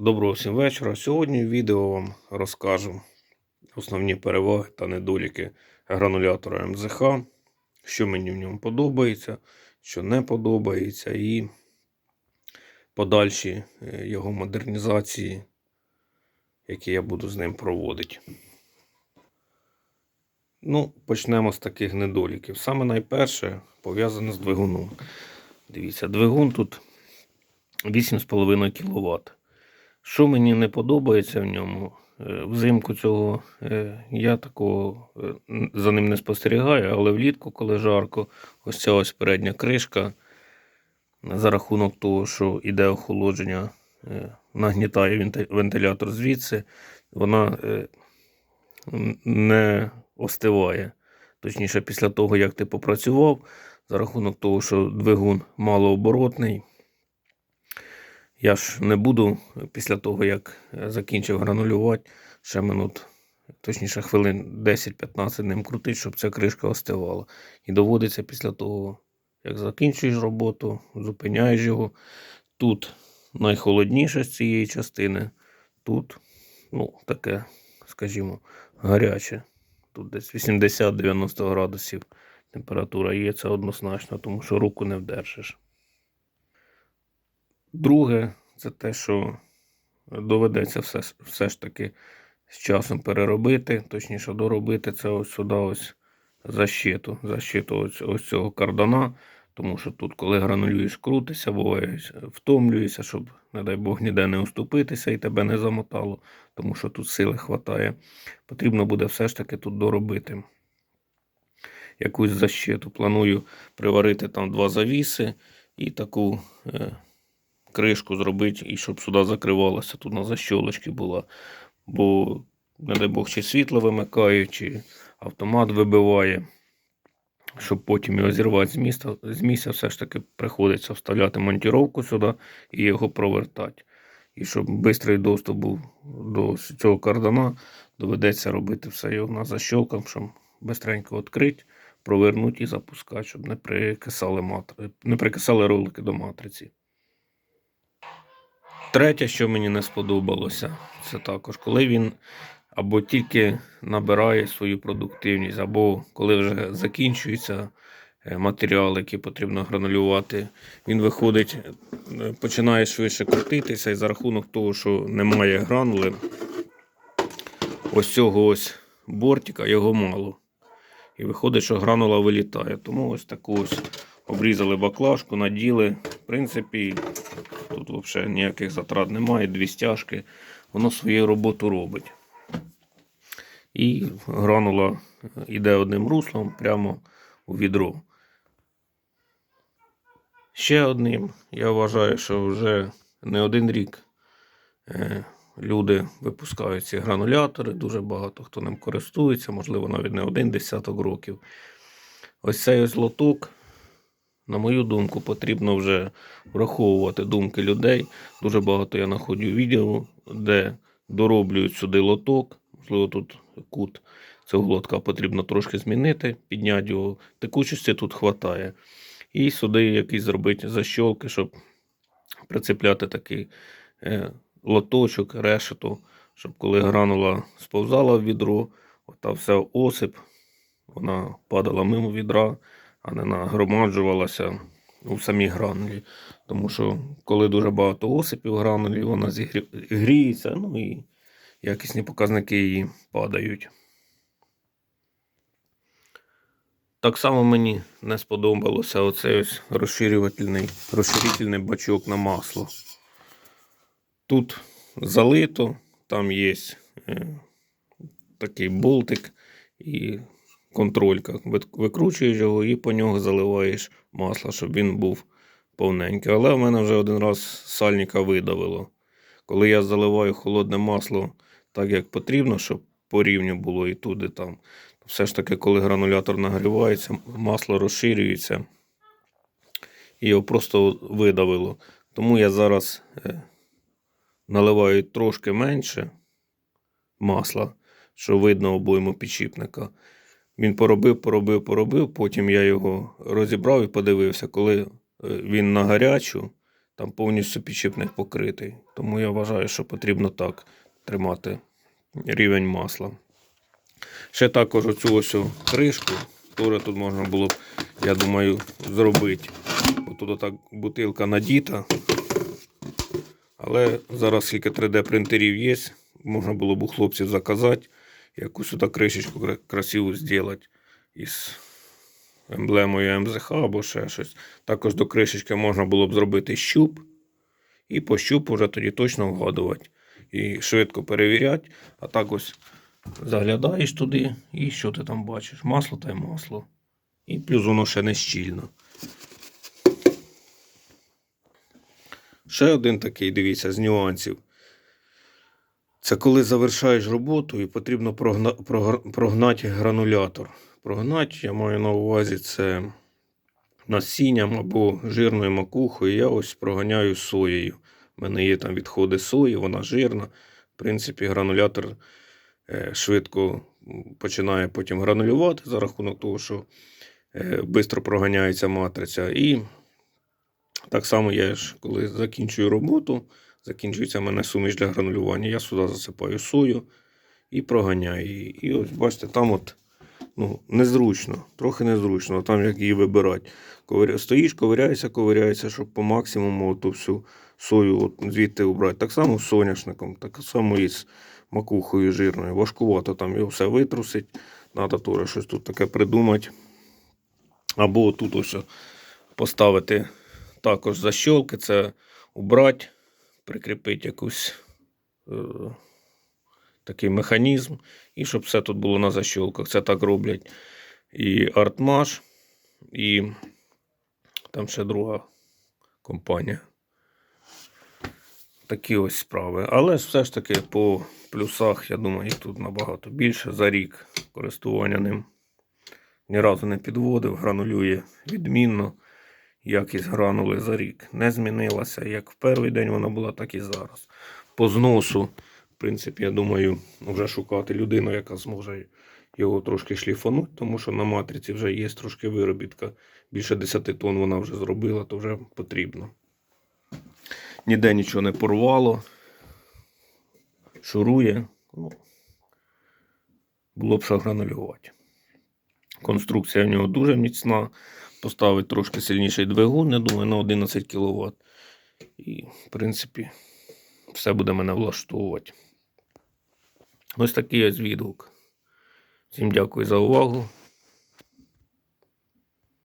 Доброго всім вечора. Сьогодні в відео вам розкажу основні переваги та недоліки гранулятора МЗХ, що мені в ньому подобається, що не подобається, і подальші е, його модернізації, які я буду з ним проводити. Ну, почнемо з таких недоліків. Саме найперше пов'язане з двигуном. Дивіться, двигун тут 8,5 кВт. Що мені не подобається в ньому, е, взимку цього е, я такого е, за ним не спостерігаю, але влітку, коли жарко, ось ця ось передня кришка, за рахунок того, що іде охолодження, нагнітає вентилятор звідси, вона не остиває. Точніше, після того, як ти попрацював, за рахунок того, що двигун малооборотний, я ж не буду після того, як е, закінчив гранулювати, ще минут, точніше хвилин 10-15 ним крутить, щоб ця кришка остивала. І доводиться після того, як закінчуєш роботу, зупиняєш його. Тут найхолодніше з цієї частини, тут, ну, таке, скажімо, гаряче. Тут десь 80-90 градусів температура є, це однозначно, тому що руку не вдержиш. Друге, це те, що доведеться все, все ж таки з часом переробити, точніше доробити це ось сюди ось защиту, защиту ось, ось цього кардана, тому що тут, коли гранулюєш, крутися, буває, втомлюєшся, щоб, не дай Бог, ніде не уступитися і тебе не замотало, тому що тут сили хватає. Потрібно буде все ж таки тут доробити якусь защиту. Планую приварити там два завіси і таку. Кришку зробити, і щоб сюди закривалося, тут на защолочці була. Бо, не дай Бог, чи світло вимикає, чи автомат вибиває. Щоб потім його зірвати з міста, з місця, все ж таки приходиться вставляти монтіровку сюди і його провертати. І щоб швидкий доступ був до цього кардана, доведеться робити все його на защолках, щоб швидко відкрити, провернути і запускати, щоб не прикисали, матри... не прикисали ролики до матриці. Третє, що мені не сподобалося, це також, коли він або тільки набирає свою продуктивність, або коли вже закінчується е, матеріал, який потрібно гранулювати, він виходить, е, починає швидше крутитися, і за рахунок того, що немає гранули, ось цього ось бортика, його мало. І виходить, що гранула вилітає. Тому ось таку ось обрізали баклажку, наділи. Принципі, Тут взагалі ніяких затрат немає, дві стяжки. Воно свою роботу робить. І гранула йде одним руслом прямо у відро. Ще одним, я вважаю, що вже не один рік е, люди випускають ці гранулятори, дуже багато хто ним користується, можливо, навіть не один десяток років. Ось цей ось лоток на мою думку, потрібно вже враховувати думки людей. Дуже багато я знаходжу відео, де дороблюють сюди лоток. Можливо, тут кут цього лотка потрібно трошки змінити, підняти його. Текучості тут вистачає. І сюди якісь зробити защолки, щоб прицепляти такий е, лоточок, решету, щоб коли гранула сповзала в відро, ота вся осип, вона падала мимо відра а не нагромаджувалася у самій гранулі. Тому що коли дуже багато осипів гранулі, вона зігрі- гріється, ну і якісні показники її падають. Так само мені не сподобалося оцей ось розширювальний, розширительний бачок на масло. Тут залито, там є е, такий болтик і контролька. Викручуєш його і по нього заливаєш масло, щоб він був повненький. Але в мене вже один раз сальника видавило. Коли я заливаю холодне масло так, як потрібно, щоб по рівню було і туди там. Все ж таки, коли гранулятор нагрівається, масло розширюється і його просто видавило. Тому я зараз е, наливаю трошки менше масла, що видно обойму підшипника. Він поробив, поробив, поробив. Потім я його розібрав і подивився, коли е, він на гарячу там повністю підшипник покритий. Тому я вважаю, що потрібно так тримати рівень масла. Ще також оцю ось кришку, теж тут можна було б, я думаю, зробити. Бо отак бутилка надіта. Але зараз скільки 3D принтерів є, можна було б у хлопців заказати, якусь сюди кришечку красиву зробити із емблемою МЗХ або ще щось. Також до кришечки можна було б зробити щуп. І по щупу вже тоді точно вгадувати. І швидко перевіряти. А так ось заглядаєш туди, і що ти там бачиш? Масло та й масло. І плюс воно ще не щільно. Ще один такий, дивіться, з нюансів. Це коли завершаєш роботу і потрібно прогна... прогнати гранулятор. Прогнати, я маю на увазі, це насінням або жирною макухою. Я ось проганяю соєю. У мене є там відходи сої, вона жирна. В принципі, гранулятор е, швидко починає потім гранулювати за рахунок того, що швидко проганяється матриця. І так само я ж, коли закінчую роботу, закінчується в мене суміш для гранулювання, я сюди засипаю сою і проганяю її. І ось бачите, там от ну, незручно, трохи незручно, там як її вибирати. Ковиря... Стоїш, ковиряєшся, ковиряєшся, щоб по максимуму ту всю сою от звідти убрати. Так само з соняшником, так само і з макухою жирною. Важкувато там його все витрусить. Треба теж щось тут таке придумати. Або тут ось поставити також защолки, це убрати, прикріпити якусь е, такий механізм, і щоб все тут було на защолках. Це так роблять і Artmash, і там ще друга компанія. Такі ось справи. Але все ж таки по плюсах, я думаю, їх тут набагато більше за рік користування ним. Ні разу не підводив, гранулює відмінно. Якість гранули за рік не змінилася. Як в перший день вона була, так і зараз. По зносу, в принципі, я думаю, вже шукати людину, яка зможе його трошки шліфанути, тому що на матриці вже є трошки виробітка. Більше 10 тонн вона вже зробила, то вже потрібно. Ніде нічого не порвало. Шурує. Ну, було б що. Конструкція в нього дуже міцна. Поставить трошки сильніший двигун, я думаю, на 11 кВт. І, в принципі, все буде мене влаштовувати. Ось такий ось відгук. Всім дякую за увагу.